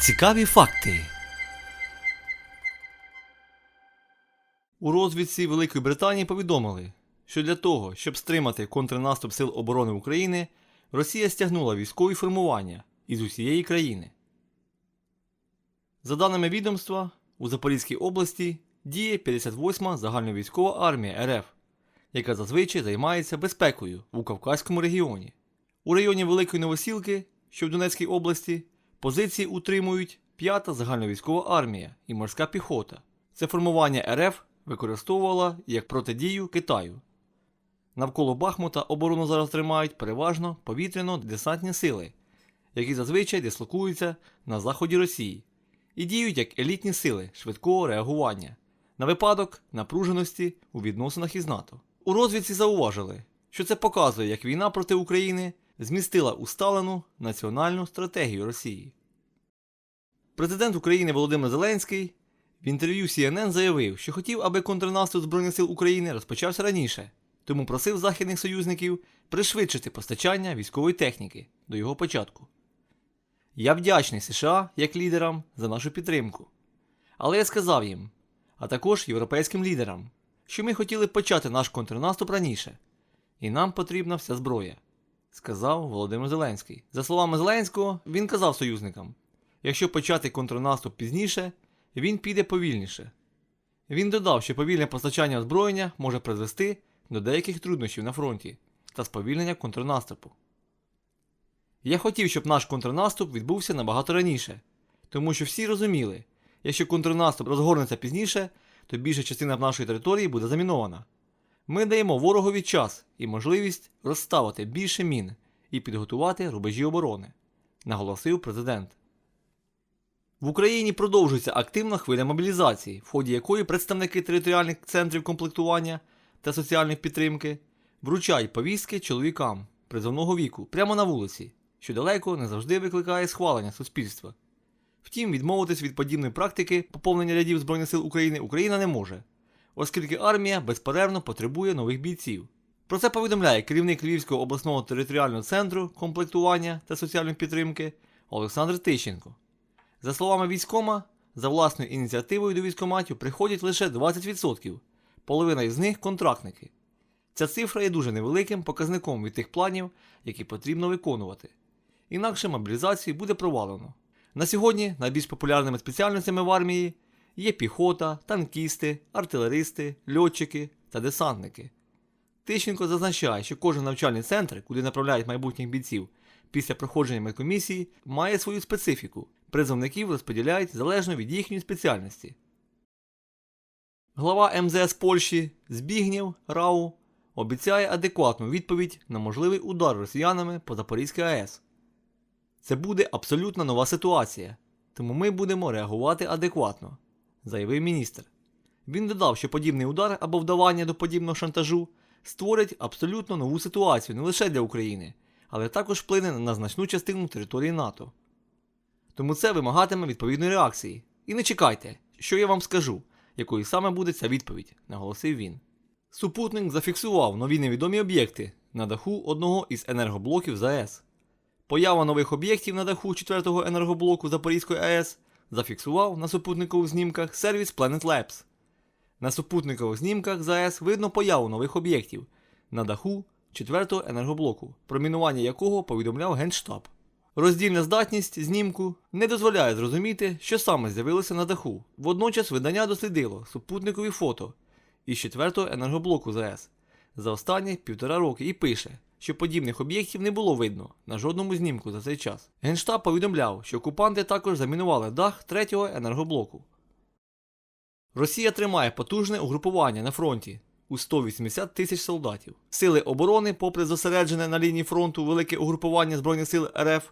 Цікаві факти. У розвідці Великої Британії повідомили, що для того, щоб стримати контрнаступ Сил оборони України, Росія стягнула військові формування із усієї країни. За даними відомства, у Запорізькій області діє 58-ма загальновійськова армія РФ, яка зазвичай займається безпекою у Кавказькому регіоні. У районі Великої Новосілки, що в Донецькій області, позиції утримують 5-та загальновійськова армія і морська піхота. Це формування РФ використовувала як протидію Китаю. Навколо Бахмута оборону зараз тримають переважно повітряно-десантні сили, які зазвичай дислокуються на заході Росії і діють як елітні сили швидкого реагування на випадок напруженості у відносинах із НАТО. У розвідці зауважили, що це показує, як війна проти України змістила усталену національну стратегію Росії. Президент України Володимир Зеленський в інтерв'ю CNN заявив, що хотів, аби контрнаступ Збройних сил України розпочався раніше, тому просив західних союзників пришвидшити постачання військової техніки до його початку. Я вдячний США як лідерам за нашу підтримку. Але я сказав їм, а також європейським лідерам, що ми хотіли почати наш контрнаступ раніше, і нам потрібна вся зброя, сказав Володимир Зеленський. За словами Зеленського, він казав союзникам: якщо почати контрнаступ пізніше, він піде повільніше. Він додав, що повільне постачання озброєння може призвести до деяких труднощів на фронті та сповільнення контрнаступу. Я хотів, щоб наш контрнаступ відбувся набагато раніше, тому що всі розуміли, якщо контрнаступ розгорнеться пізніше, то більша частина нашої території буде замінована. Ми даємо ворогові час і можливість розставити більше мін і підготувати рубежі оборони, наголосив президент. В Україні продовжується активна хвиля мобілізації, в ході якої представники територіальних центрів комплектування та соціальної підтримки вручають повістки чоловікам призовного віку прямо на вулиці, що далеко не завжди викликає схвалення суспільства. Втім, відмовитись від подібної практики поповнення рядів Збройних сил України Україна не може, оскільки армія безперервно потребує нових бійців. Про це повідомляє керівник Львівського обласного територіального центру комплектування та соціальної підтримки Олександр Тищенко. За словами військома, за власною ініціативою до військоматів приходять лише 20%, половина із них контрактники. Ця цифра є дуже невеликим показником від тих планів, які потрібно виконувати. Інакше мобілізацію буде провалено. На сьогодні найбільш популярними спеціальностями в армії є піхота, танкісти, артилеристи, льотчики та десантники. Тищенко зазначає, що кожен навчальний центр, куди направляють майбутніх бійців після проходження медкомісії, має свою специфіку. Призовників розподіляють залежно від їхньої спеціальності. Глава МЗС Польщі Збігнєв Рау обіцяє адекватну відповідь на можливий удар росіянами по Запорізькій АЕС. Це буде абсолютно нова ситуація, тому ми будемо реагувати адекватно, заявив міністр. Він додав, що подібний удар або вдавання до подібного шантажу створять абсолютно нову ситуацію не лише для України, але також вплине на значну частину території НАТО. Тому це вимагатиме відповідної реакції. І не чекайте, що я вам скажу, якою саме буде ця відповідь, наголосив він. Супутник зафіксував нові невідомі об'єкти на даху одного із енергоблоків ЗАЕС. Поява нових об'єктів на даху 4-го енергоблоку Запорізької АЕС зафіксував на супутникових знімках сервіс Planet Labs. На супутникових знімках ЗАЕС видно появу нових об'єктів на даху 4-го енергоблоку, про мінування якого повідомляв Генштаб. Роздільна здатність знімку не дозволяє зрозуміти, що саме з'явилося на даху. Водночас видання дослідило супутникові фото із 4-го енергоблоку ЗАЕС за останні півтора роки і пише, що подібних об'єктів не було видно на жодному знімку за цей час. Генштаб повідомляв, що окупанти також замінували дах 3-го енергоблоку. Росія тримає потужне угрупування на фронті у 180 тисяч солдатів. Сили оборони, попри зосереджене на лінії фронту велике угрупування Збройних сил РФ,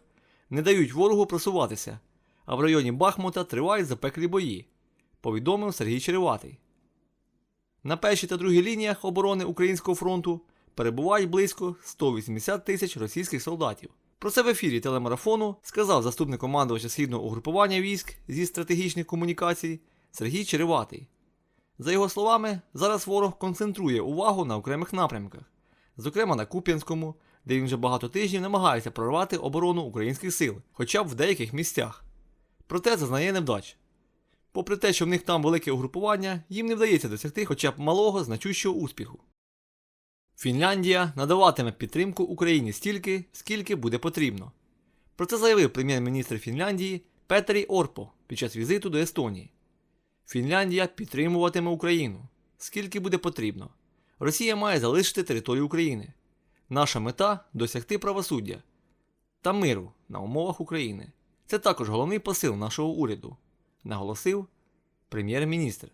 не дають ворогу просуватися, а в районі Бахмута тривають запеклі бої, повідомив Сергій Череватий. На першій та другій лініях оборони Українського фронту перебувають близько 180 тисяч російських солдатів. Про це в ефірі телемарафону сказав заступник командувача східного угрупування військ зі стратегічних комунікацій Сергій Череватий. За його словами, зараз ворог концентрує увагу на окремих напрямках, зокрема на Куп'янському, де він вже багато тижнів намагається прорвати оборону українських сил, хоча б в деяких місцях. проте зазнає невдач. Попри те, що в них там велике угрупування, їм не вдається досягти хоча б малого значущого успіху. Фінляндія надаватиме підтримку Україні стільки, скільки буде потрібно. Про це заявив прем'єр-міністр Фінляндії Петері Орпо під час візиту до Естонії. Фінляндія підтримуватиме Україну, скільки буде потрібно. Росія має залишити територію України. Наша мета досягти правосуддя та миру на умовах України. Це також головний посил нашого уряду, наголосив прем'єр-міністр.